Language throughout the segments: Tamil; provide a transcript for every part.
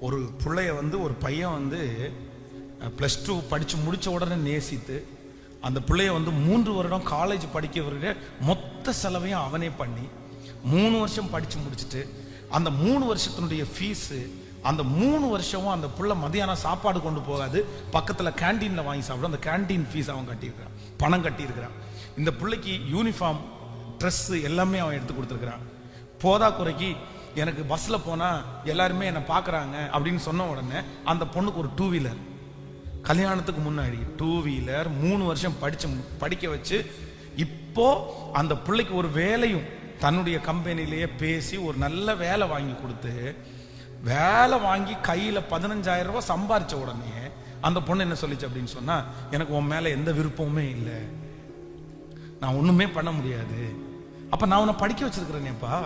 ஒரு பிள்ளைய வந்து ஒரு பையன் வந்து ப்ளஸ் டூ படித்து முடித்த உடனே நேசித்து அந்த பிள்ளைய வந்து மூன்று வருடம் காலேஜ் படிக்க மொத்த செலவையும் அவனே பண்ணி மூணு வருஷம் படித்து முடிச்சுட்டு அந்த மூணு வருஷத்தினுடைய ஃபீஸு அந்த மூணு வருஷமும் அந்த புள்ள மதியானம் சாப்பாடு கொண்டு போகாது பக்கத்தில் கேண்டீனில் வாங்கி சாப்பிடும். அந்த கேண்டீன் ஃபீஸ் அவன் கட்டியிருக்கிறான். பணம் கட்டியிருக்கிறான். இந்த பிள்ளைக்கு யூனிஃபார்ம் ட்ரெஸ்ஸு எல்லாமே அவன் எடுத்து கொடுத்துருக்குறான். போதா குறைக்கு எனக்கு பஸ்ஸில் போனால் எல்லாருமே என்னை பார்க்குறாங்க அப்படின்னு சொன்ன உடனே அந்த பொண்ணுக்கு ஒரு டூ வீலர் கல்யாணத்துக்கு முன்னாடி டூ வீலர் மூணு வருஷம் படிச்சு படிக்க வச்சு இப்போ அந்த பிள்ளைக்கு ஒரு வேலையும் தன்னுடைய கம்பெனிலேயே பேசி ஒரு நல்ல வேலை வாங்கி கொடுத்து வேலை வாங்கி கையில் பதினஞ்சாயிரம் ரூபாய் சம்பாரிச்ச உடனே அந்த பொண்ணு என்ன சொல்லிச்சு அப்படின்னு சொன்னால் எனக்கு உன் மேலே எந்த விருப்பமுமே இல்லை. நான் ஒன்றுமே பண்ண முடியாது. அப்போ நான் உன்னை படிக்க வச்சிருக்கிறேனேப்பா.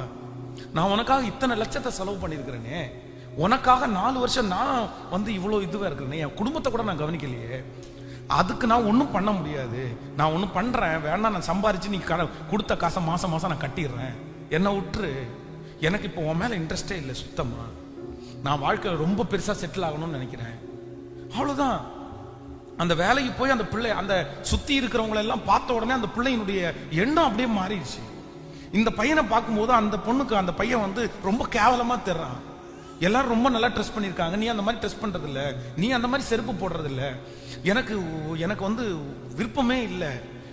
நான் உனக்காக இத்தனை லட்சத்தை செலவு பண்ணியிருக்கிறேனே. உனக்காக நாலு வருஷம் நான் வந்து இவ்வளோ இதுவாக இருக்கிறேனே. என் குடும்பத்தை கூட நான் கவனிக்கலையே. அதுக்கு நான் ஒன்றும் பண்ண முடியாது. நான் ஒன்றும் பண்ணுறேன் வேணா நான் சம்பாரிச்சு நீ கட கொடுத்த காசை மாதம் மாதம் நான் கட்டிடுறேன். என்னை விட்டுரு. எனக்கு இப்போ உன் மேலே இன்ட்ரெஸ்டே இல்லை சுத்தமாக நான் வாழ்க்கையில் ரொம்ப பெருசாக செட்டில் ஆகணும்னு நினைக்கிறேன். அவ்வளோதான் அந்த வேலைக்கு போய் அந்த பிள்ளை அந்த சுத்தி இருக்கிறவங்களெல்லாம் பார்த்த உடனே அந்த பிள்ளையினுடைய எண்ணம் அப்படியே மாறிடுச்சு. இந்த பையனை பார்க்கும்போது அந்த பொண்ணுக்கு அந்த பையன் வந்து ரொம்ப கேவலமாக தெர்றான் எல்லாரும் ரொம்ப நல்லா ட்ரெஸ் பண்ணியிருக்காங்க. நீ அந்த மாதிரி ட்ரெஸ் பண்ணுறதில்ல நீ அந்த மாதிரி செருப்பு போடுறதில்ல. எனக்கு எனக்கு வந்து விருப்பமே இல்லை.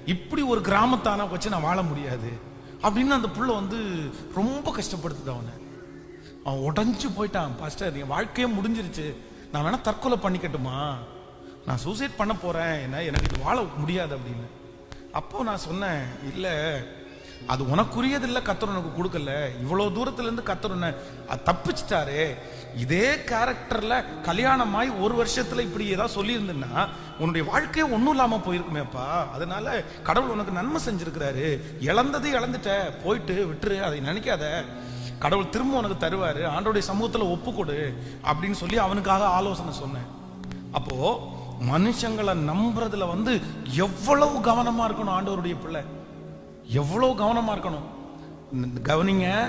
இப்படி ஒரு கிராமத்தானா வச்சு நான் வாழ முடியாது. அப்படின்னு அந்த புள்ள வந்து ரொம்ப கஷ்டப்படுத்துது அவனை. அவன் உடஞ்சு போயிட்டான். பாஸ்டர் என் வாழ்க்கையே முடிஞ்சிருச்சு. நான் வேணா தற்கொலை பண்ணிக்கட்டுமா? நான் சூசைட் பண்ண போகிறேன் என்ன எனக்கு இது வாழ முடியாது அப்படின்னு. அப்போ நான் சொன்னேன் இல்லை அது உனக்குரியதில்லை கத்தர் உனக்கு கொடுக்கல. இவ்வளோ தூரத்துலேருந்து கத்தர் உன்னை அது தப்பிச்சிட்டாரு. இதே கேரக்டரில் கல்யாணமாய் ஒரு வருஷத்தில் இப்படி ஏதாவது சொல்லியிருந்தேன்னா உன்னுடைய வாழ்க்கையே ஒன்றும் இல்லாமல் போயிருக்குமேப்பா. அதனால கடவுள் உனக்கு நன்மை செஞ்சுருக்கிறாரு. இழந்தது இழந்துட்ட போயிட்டு விட்டுரு அதை நினைக்காத. கடவுள் திரும்ப உனக்கு தருவார். ஆண்டோடைய சமூகத்தில் ஒப்பு கொடு அப்படின்னு சொல்லி அவனுக்காக ஆலோசனை சொன்னேன். அப்போ மனுஷங்களை நம்புறதுல வந்து எவ்வளவு கவனமாக இருக்கணும் ஆண்டவருடைய பிள்ளை? எவ்வளோ கவனமாக இருக்கணும்? இந்த- கவனிங்க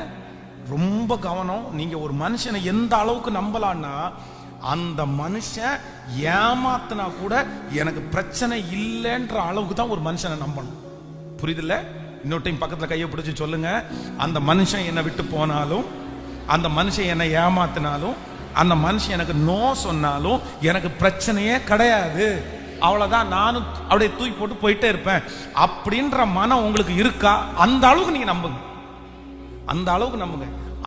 ரொம்ப கவனம். நீங்கள் ஒரு மனுஷனை எந்த அளவுக்கு நம்பலான்னா அந்த மனுஷன் ஏமாத்தினா கூட எனக்கு பிரச்சனை இல்லைன்ற அளவுக்கு தான் ஒரு மனுஷனை நம்பணும். புரியுதுல்ல? இன்னொரு டைம் பக்கத்தில் கையை பிடிச்சி சொல்லுங்க. அந்த மனுஷன் என்னை விட்டு போனாலும் அந்த மனுஷன் என்னை ஏமாத்தினாலும் அந்த மனுஷன் எனக்கு நோ சொன்னாலும் எனக்கு பிரச்சனையே கிடையாது. அவ்வளோதான் நானும் அப்படியே தூக்கி போட்டு போயிட்டே இருப்பேன். அப்படின்ற மனம் உங்களுக்கு இருக்கா? அந்த அளவுக்கு நீங்கள் நம்புங்க. அந்த அளவுக்கு நம்புங்க.